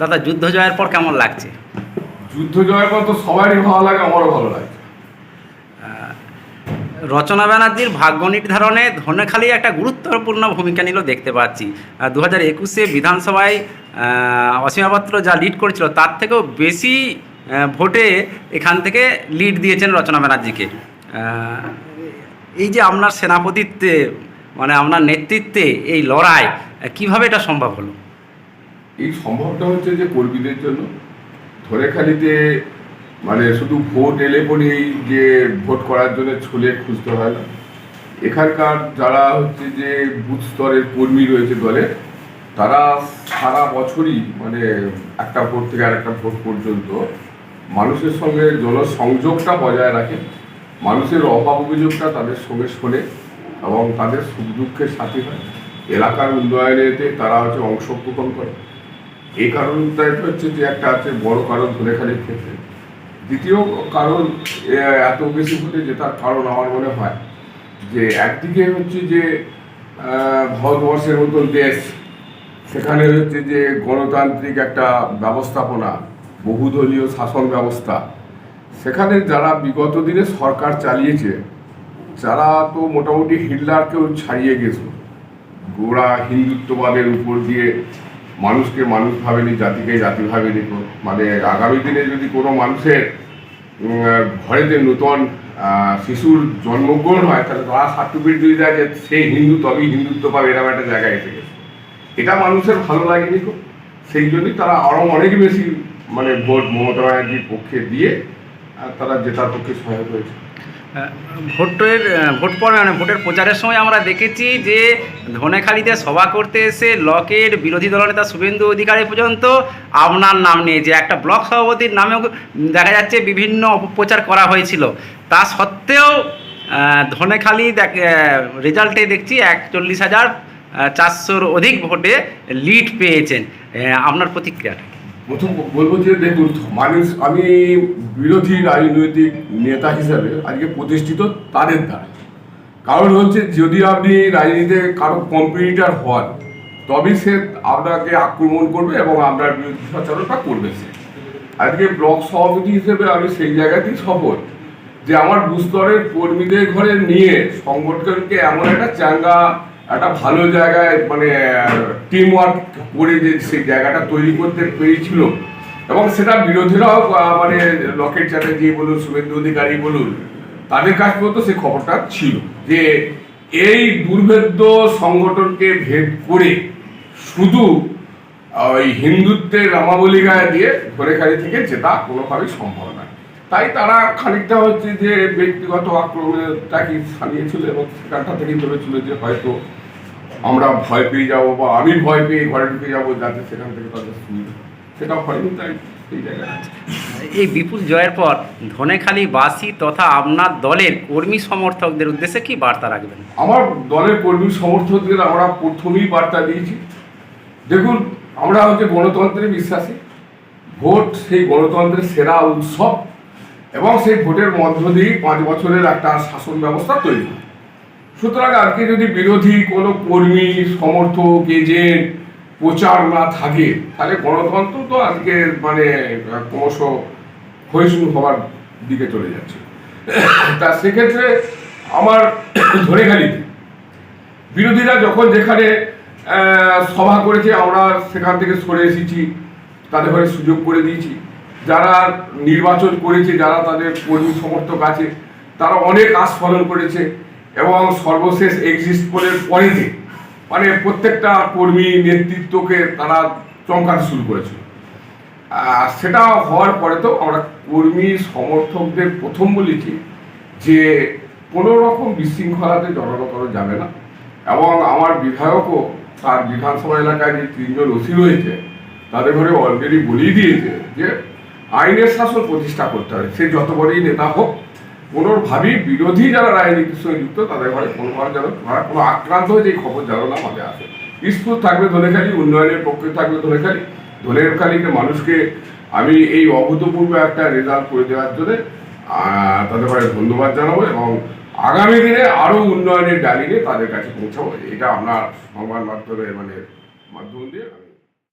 দাদা যুদ্ধ জয়ের পর কেমন লাগছে? যুদ্ধ জয়ের পর তো সবারই ভালো লাগে আমারও ভালো লাগে। রচনা ব্যানার্জির ভাগ্য নির্ধারণে ধনেখালি একটা গুরুত্বপূর্ণ ভূমিকা নিল দেখতে পাচ্ছি। দু হাজার একুশে বিধানসভায় আহ, অসীমা পাত্র যা লিড করেছিল তার থেকেও বেশি ভোটে এখান থেকে লিড দিয়েছেন রচনা ব্যানার্জিকে। এই যে আপনার সেনাপতিত্বে মানে আপনার নেতৃত্বে এই লড়াই কীভাবে এটা সম্ভব হলো? এই সম্ভবটা হচ্ছে যে কর্মীদের জন্য। ধরেখালিতে মানে শুধু ভোট এলে পরেই যে ভোট করার জন্য ছলে খুঁজতে হয় না। এখানকার যারা হচ্ছে যে বুথ স্তরের কর্মী রয়েছে দলের, তারা সারা বছরই মানে একটা ভোট থেকে আরেকটা ভোট পর্যন্ত মানুষের সঙ্গে জনসংযোগটা বজায় রাখে। মানুষের অভাব অভিযোগটা তাদের সঙ্গে শোনে এবং তাদের সুখ দুঃখের সাথী হয়। এলাকার উন্নয়নেতে তারা হচ্ছে অংশগ্রহণ করে। এই কারণটাই হচ্ছে যে একটা আছে বড় কারণ ধনেখালির ক্ষেত্রে। দ্বিতীয় কারণ এত বেশি ভোটে জেতার কারণ আমার মনে হয় যে একদিকে হচ্ছে যে ভারতবর্ষের মতন দেশ, সেখানে হচ্ছে যে গণতান্ত্রিক একটা ব্যবস্থাপনা, বহুদলীয় শাসন ব্যবস্থা, সেখানে যারা বিগত দিনে সরকার চালিয়েছে, যারা তো মোটামুটি হিটলারকেও ছাড়িয়ে গেছে। গোড়া হিন্দুত্ববাদের উপর দিয়ে মানুষকে মানুষ ভাবেনি, জাতিকে জাতি ভাবেনি। মানে আগামী দিনে যদি কোনো মানুষের ঘরে যে নূতন শিশুর জন্মগ্রহণ হয়, তাহলে তারা সার্টিফিকেট যদি দেয় যে সে হিন্দু, তবেই হিন্দুত্ব পাবে, এরকম একটা জায়গায় এসে গেছে। এটা মানুষের ভালো লাগেনি তো সেই জন্যই তারা আরও অনেক বেশি মানে ভোট মমতা ব্যানার্জির পক্ষে দিয়ে তারা জেতার পক্ষে সহায়ক হয়েছে। ভোটের ভোট মানে ভোটের প্রচারের সময় আমরা দেখেছি যে ধনেখালিতে সভা করতে এসে লকের বিরোধী দলনেতা শুভেন্দু অধিকারী পর্যন্ত আপনার নাম নিয়ে যে একটা ব্লক সভাপতির নামেও দেখা যাচ্ছে বিভিন্ন অপপ্রচার করা হয়েছিল। তা সত্ত্বেও ধনেখালি দেখ- রেজাল্টে দেখছি একচল্লিশ হাজার চারশোর অধিক ভোটে লিড পেয়েছেন। আপনার প্রতিক্রিয়াটা? প্রথম বলব যে দেখুন, মানুষ, আমি বিরোধী রাজনৈতিক নেতা হিসাবে আজকে প্রতিষ্ঠিত তাদের দ্বারা। কারণ হচ্ছে, যদি আপনি রাজনীতিতে কারও কম্পিটিটার হন তবেই সে আপনাকে আক্রমণ করবে এবং আপনার বিরুদ্ধে সচেতনতা করবে সে। আজকে ব্লক সভাপতি হিসেবে আমি সেই জায়গাতেই সফল, যে আমার বুস্তরের কর্মীদের ঘরে নিয়ে সংগঠনকে এমন একটা চাঙ্গা একটা ভালো জায়গায় মানে টিম ওয়ার্ক করে যে সেই জায়গাটা তৈরি করতে পেরেছিল। এবং সেটা বিরোধীরাও মানে লকেট চ্যাটার্জি বলুন, শুভেন্দু অধিকারী বলুন, তাদের কাছ পর্যন্ত সেই খবরটা ছিল যে, এই দুর্ভেদ্য সংগঠনকে ভেদ করে শুধু ওই হিন্দুত্বের রামাবলী গায়ে দিয়ে ধরেখালি থেকে জেতা কোনোভাবেই সম্ভব নয়। তাই তারা খানিকটা হচ্ছে যে ব্যক্তিগত আক্রমণটাকে সানিয়েছিল এবং সেখানটা থেকেই ভেবেছিল যে হয়তো আমরা ভয় পেয়ে যাব বা আমি ভয় পেয়ে ঘরে ঢুকে যাব যাতে সেখান থেকে তাদের সুবিধা সেটা হয়নি তাই এই বিপুল জয়ের পর ধনেখালিবাসী তথা আপনার দলের কর্মী সমর্থকদের উদ্দেশ্যে কি বার্তা রাখবেন? আমার দলের কর্মী সমর্থকদের আমরা প্রথমেই বার্তা দিয়েছি। দেখুন আমরা হচ্ছে গণতন্ত্রে বিশ্বাসী। ভোট সেই গণতন্ত্রের সেরা উৎসব। এবং সেই ভোটের মধ্য দিয়েই পাঁচ বছরের একটা শাসন ব্যবস্থা তৈরি হয়। সুতরাং আজকে যদি বিরোধী কোনো কর্মী, সমর্থক, এজেন্ট প্রচার না থাকে, তাহলে গণতন্ত্র তো আজকে মানে ক্রমশ ক্ষয়িষ্ণু হওয়ার দিকে চলে যাচ্ছে। তা সেক্ষেত্রে আমার ধরেখালিতে বিরোধীরা যখন যেখানে সভা করেছে, আমরা সেখান থেকে সরে এসেছি, তাদের ঘরে সুযোগ করে দিয়েছি। যারা নির্বাচন করেছে যারা তাদের কর্মী সমর্থক আছে তারা অনেক আস্ফলন করেছে এবং সর্বশেষ এক্সিস্ট পোলের পরেতে মানে প্রত্যেকটা কর্মী নেতৃত্বকে তারা চমকাতে শুরু করেছিল। আহ, সেটা হওয়ার পরে তো আমরা কর্মী সমর্থকদের প্রথম বলেছি যে কোনো রকম বিশৃঙ্খলাতে জড়ানো করা যাবে না এবং আমার বিধায়কও তার বিধানসভা এলাকায় যে তিনজন ওসি রয়েছে তাদের ঘরে অলরেডি বলেই দিয়েছে যে আইনের শাসন প্রতিষ্ঠা করতে হবে। সে যত বড়ই নেতা হোক, কোনোভাবেই বিরোধী যারা রাজনীতির সঙ্গে যুক্ত, তাদের ঘরে কোনোভাবে যেন কোনো আক্রান্ত হয়ে যে এই খবর যেন না মাঝে আসে। স্কুল থাকবে ধনেখালি উন্নয়নের পক্ষে থাকবে ধনেখালি ধনেখালিকে মানুষকে আমি এই অভূতপূর্ব একটা রেজাল্ট করে দেওয়ার জন্য তাদের ঘরে ধন্যবাদ জানাব এবং আগামী দিনে আরও উন্নয়নের ডালিনে তাদের কাছে পৌঁছাবো। এটা আমরা সংবাদ মাধ্যমে মানে মাধ্যম দিয়ে